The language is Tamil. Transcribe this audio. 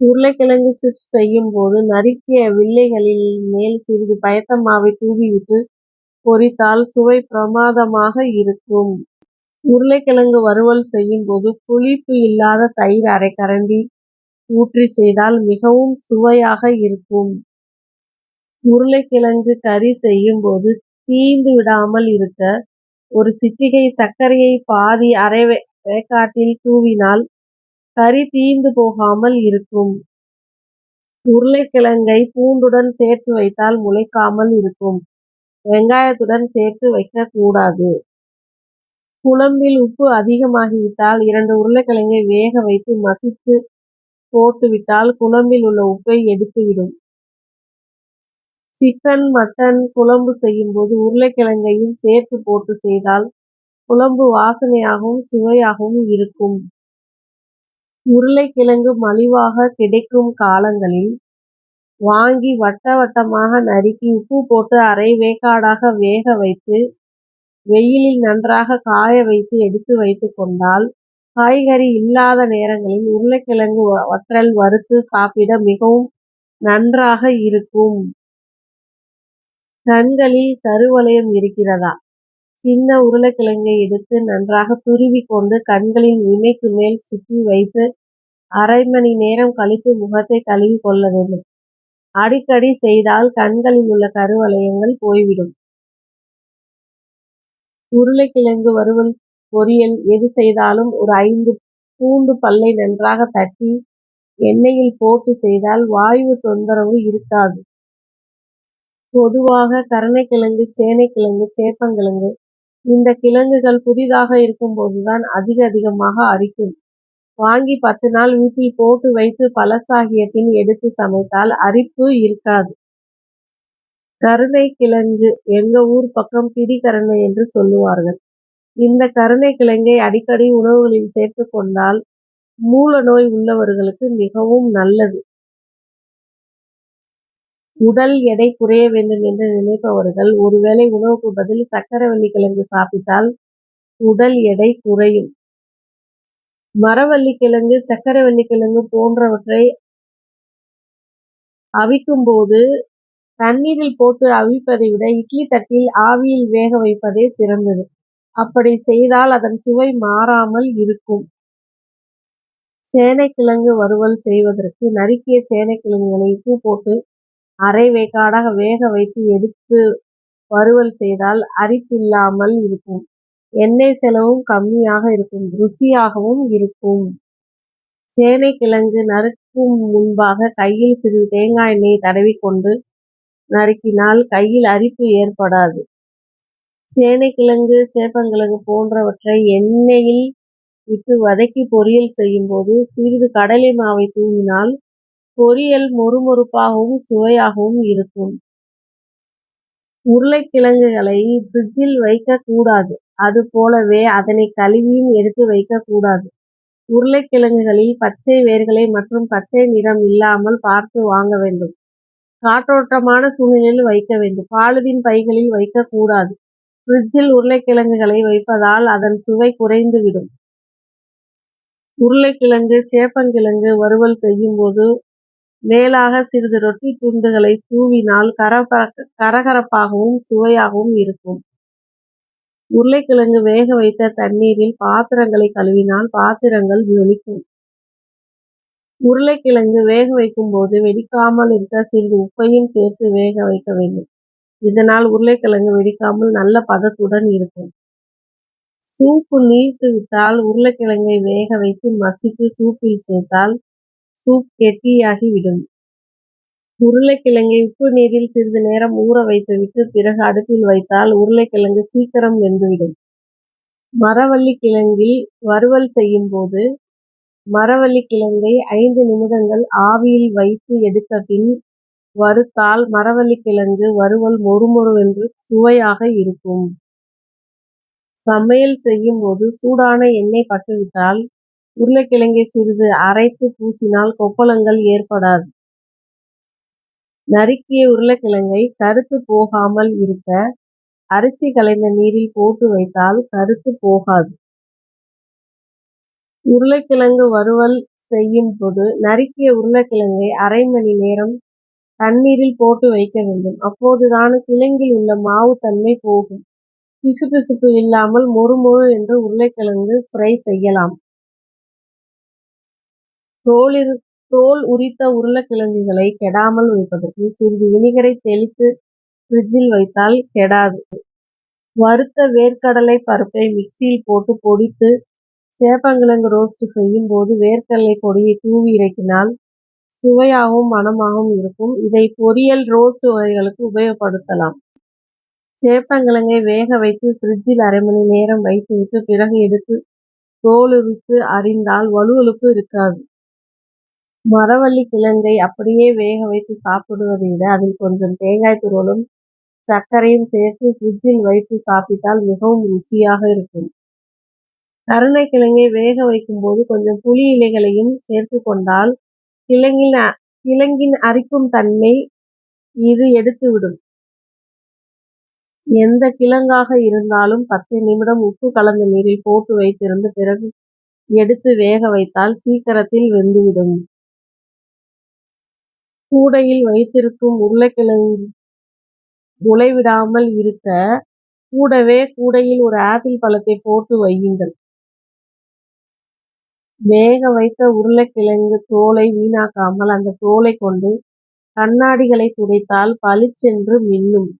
உருளைக்கிழங்கு சிப்ஸ் செய்யும் போது நறுக்கிய வில்லைகளில் மேல் சிறிது பயத்தம்மாவை தூவிவிட்டு பொரித்தால் சுவை பிரமாதமாக இருக்கும். உருளைக்கிழங்கு வறுவல் செய்யும் போது புளிப்பு இல்லாத தயிர் அரை கரண்டி ஊற்றி செய்தால் மிகவும் சுவையாக இருக்கும். உருளைக்கிழங்கு கறி செய்யும் போது தீந்து விடாமல் இருக்க ஒரு சிட்டிகை சர்க்கரையை பாதி அரை வேக்காட்டில் தூவினால் கறி தீந்து போகாமல் இருக்கும். உருளைக்கிழங்கை பூண்டுடன் சேர்த்து வைத்தால் முளைக்காமல் இருக்கும். வெங்காயத்துடன் சேர்த்து வைக்க கூடாது குழம்பில் உப்பு அதிகமாகிவிட்டால் இரண்டு உருளைக்கிழங்கை வேக வைத்து மசித்து போட்டுவிட்டால் குழம்பில் உள்ள உப்பை எடுத்துவிடும். சிக்கன் மட்டன் குழம்பு செய்யும் போது உருளைக்கிழங்கையும் சேர்த்து போட்டு செய்தால் குழம்பு வாசனையாகவும் சுவையாகவும் இருக்கும். உருளைக்கிழங்கு மலிவாக கிடைக்கும் காலங்களில் வாங்கி வட்ட வட்டமாக நறுக்கி உப்பு போட்டு அரை வேக்காடாக வேக வைத்து வெயிலில் நன்றாக காய வைத்து எடுத்து வைத்து கொண்டால் காய்கறி இல்லாத நேரங்களில் உருளைக்கிழங்கு வற்றல் வறுத்து சாப்பிட மிகவும் நன்றாக இருக்கும். கண்களில் கருவளையம் இருக்கிறதா? சின்ன உருளைக்கிழங்கை எடுத்து நன்றாக துருவி கொண்டு கண்களின் இமைக்கு மேல் சுற்றி வைத்து அரை மணி நேரம் கழித்து முகத்தை கழுவி கொள்ள வேண்டும். அடிக்கடி செய்தால் கண்களில் உள்ள கருவளையங்கள் போய்விடும். உருளைக்கிழங்கு வறுவல் பொரியல் எது செய்தாலும் ஒரு ஐந்து பூண்டு பல்லை நன்றாக தட்டி எண்ணெயில் போட்டு செய்தால் வாயு தொந்தரவு இருக்காது. பொதுவாக கருணைக்கிழங்கு சேனைக்கிழங்கு சேப்பங்கிழங்கு இந்த கிழங்குகள் புதிதாக இருக்கும்போதுதான் அதிக அதிகமாக அரிக்கும். வாங்கி பத்து நாள் வீட்டில் போட்டு வைத்து பழசாகிய பின் எடுத்து சமைத்தால் அரிப்பு இருக்காது. கருணை கிழங்கு எங்க ஊர் பக்கம் பிடிகரணை என்று சொல்லுவார்கள். இந்த கருணை கிழங்கை அடிக்கடி உணவுகளில் சேர்த்து கொண்டால் மூல நோய் உள்ளவர்களுக்கு மிகவும் நல்லது. உடல் எடை குறைய வேண்டும் என்று நினைப்பவர்கள் ஒருவேளை உணவுக்கு பதில் சக்கரவள்ளி கிழங்கு சாப்பிட்டால் உடல் எடை குறையும். மரவள்ளி கிழங்கு சக்கரவள்ளி கிழங்கு போன்றவற்றை அவிக்கும் போது தண்ணீரில் போட்டு அவிப்பதை விட இட்லி தட்டில் ஆவியில் வேக வைப்பதே சிறந்தது. அப்படி செய்தால் அதன் சுவை மாறாமல் இருக்கும். சேனைக்கிழங்கு வறுவல் செய்வதற்கு நறுக்கிய சேனைக்கிழங்குகளை உப்பு போட்டு அரை வேக்காடாக வேக வைத்து எடுத்து வறுவல் செய்தால் அரிப்பில்லாமல் இருக்கும். எண்ணெய் செலவும் கம்மியாக இருக்கும் ருசியாகவும் இருக்கும். சேனைக்கிழங்கு நறுக்கும் முன்பாக கையில் சிறிது தேங்காய் எண்ணெயை தடவி கொண்டு நறுக்கினால் கையில் அரிப்பு ஏற்படாது. சேனைக்கிழங்கு சேப்பங்கிழங்கு போன்றவற்றை எண்ணெயில் விட்டு வதக்கி பொரியல் செய்யும் போது சிறிது கடலை மாவை தூவினால் பொரியல் மொறுமொறுப்பாகவும் சுவையாகவும் இருக்கும். உருளைக்கிழங்குகளை ஃப்ரிட்ஜில் வைக்க கூடாது அது போலவே அதனை கழுவியும் எடுத்து வைக்க கூடாது உருளைக்கிழங்குகளில் பச்சை வேர்களை மற்றும் பச்சை நிறம் இல்லாமல் பார்த்து வாங்க வேண்டும். காற்றோட்டமான சூழ்நிலையில் வைக்க வேண்டும். பாலிதீன் பைகளில் வைக்கக்கூடாது. ஃப்ரிட்ஜில் உருளைக்கிழங்குகளை வைப்பதால் அதன் சுவை குறைந்துவிடும். உருளைக்கிழங்கு சேப்பங்கிழங்கு வறுவல் செய்யும் போது மேலாக சிறிது ரொட்டி துண்டுகளை தூவினால் கரகரப்பாகவும் சுவையாகவும் இருக்கும். உருளைக்கிழங்கு வேக வைத்த தண்ணீரில் பாத்திரங்களை கழுவினால் பாத்திரங்கள் ஜொலிக்கும். உருளைக்கிழங்கு வேக வைக்கும் போது வெடிக்காமல் இருக்க சிறிது உப்பையும் சேர்த்து வேக வைக்க வேண்டும். இதனால் உருளைக்கிழங்கு வெடிக்காமல் நல்ல பதத்துடன் இருக்கும். சூப்பு நீர்த்து விட்டால் உருளைக்கிழங்கை வேக வைத்து மசித்து சூப்பில் சேர்த்தால் சூப் கெட்டியாகிவிடும். உருளைக்கிழங்கை உப்பு நீரில் சிறிது நேரம் ஊற வைத்துவிட்டு பிறகு அடுப்பில் வைத்தால் உருளைக்கிழங்கு சீக்கிரம் வெந்துவிடும். மரவள்ளி கிழங்கில் வறுவல் செய்யும் போது மரவள்ளி கிழங்கை ஐந்து நிமிடங்கள் ஆவியில் வைத்து எடுத்த பின் வறுத்தால் மரவள்ளி கிழங்கு வறுவல் மொறுமொறுவென்று சுவையாக இருக்கும். சமையல் செய்யும் போது சூடான எண்ணெய் பட்டுவிட்டால் உருளைக்கிழங்கை சிறிது அரைத்து பூசினால் கொப்பளங்கள் ஏற்படாது. நறுக்கிய உருளைக்கிழங்கை கருத்து போகாமல் இருக்க அரிசி கலைந்த நீரில் போட்டு வைத்தால் கருத்து போகாது. உருளைக்கிழங்கு வறுவல் செய்யும் போது நறுக்கிய உருளைக்கிழங்கை அரை மணி நேரம் தண்ணீரில் போட்டு வைக்க வேண்டும். அப்போதுதான் கிழங்கில் உள்ள மாவு தன்மை போகும். பிசுபிசுப்பு இல்லாமல் மொறுமொறு என்று உருளைக்கிழங்கு ஃப்ரை செய்யலாம். தோல் உரித்த உருளைக்கிழங்குகளை கெடாமல் வைப்பதற்கு சிறிது வினிகரை தெளித்து ஃப்ரிட்ஜில் வைத்தால் கெடாது. வறுத்த வேர்க்கடலை பருப்பை மிக்சியில் போட்டு பொடித்து சேப்பங்கிழங்கு ரோஸ்ட் செய்யும் போது வேர்க்கடலை பொடியை தூவி இறக்கினால் சுவையாகவும் மணமாகவும் இருக்கும். இதை பொரியல் ரோஸ்ட் வகைகளுக்கு உபயோகப்படுத்தலாம். சேப்பங்கிழங்கை வேக வைத்து ஃப்ரிட்ஜில் அரை மணி நேரம் வைத்துவிட்டு பிறகு எடுத்து தோலுரித்து அரிந்தால் வழுவழுப்பு இருக்காது. மரவள்ளி கிழங்கை அப்படியே வேக வைத்து சாப்பிடுவதை விட அதில் கொஞ்சம் தேங்காய் துருவலும் சர்க்கரையும் சேர்த்து ஃப்ரிட்ஜில் வைத்து சாப்பிட்டால் மிகவும் ருசியாக இருக்கும். கருணைக்கிழங்கை வேக வைக்கும் போது கொஞ்சம் புளி இலைகளையும் சேர்த்து கொண்டால் கிழங்கின் கிழங்கின் அரிக்கும் தன்மை இது எடுத்துவிடும். எந்த கிழங்காக இருந்தாலும் பத்து நிமிடம் உப்பு கலந்த நீரில் போட்டு வைத்திருந்து பிறகு எடுத்து வேக வைத்தால் சீக்கிரத்தில் வெந்துவிடும். கூடையில் வைத்திருக்கும் உருளைக்கிழங்கு முளைவிடாமல் இருக்க கூடவே கூடையில் ஒரு ஆப்பிள் பழத்தை போட்டு வையுங்கள். வேக வைத்த உருளைக்கிழங்கு தோலை வீணாக்காமல் அந்த தோலை கொண்டு கண்ணாடிகளை துடைத்தால் பளிச்சென்று மின்னும்.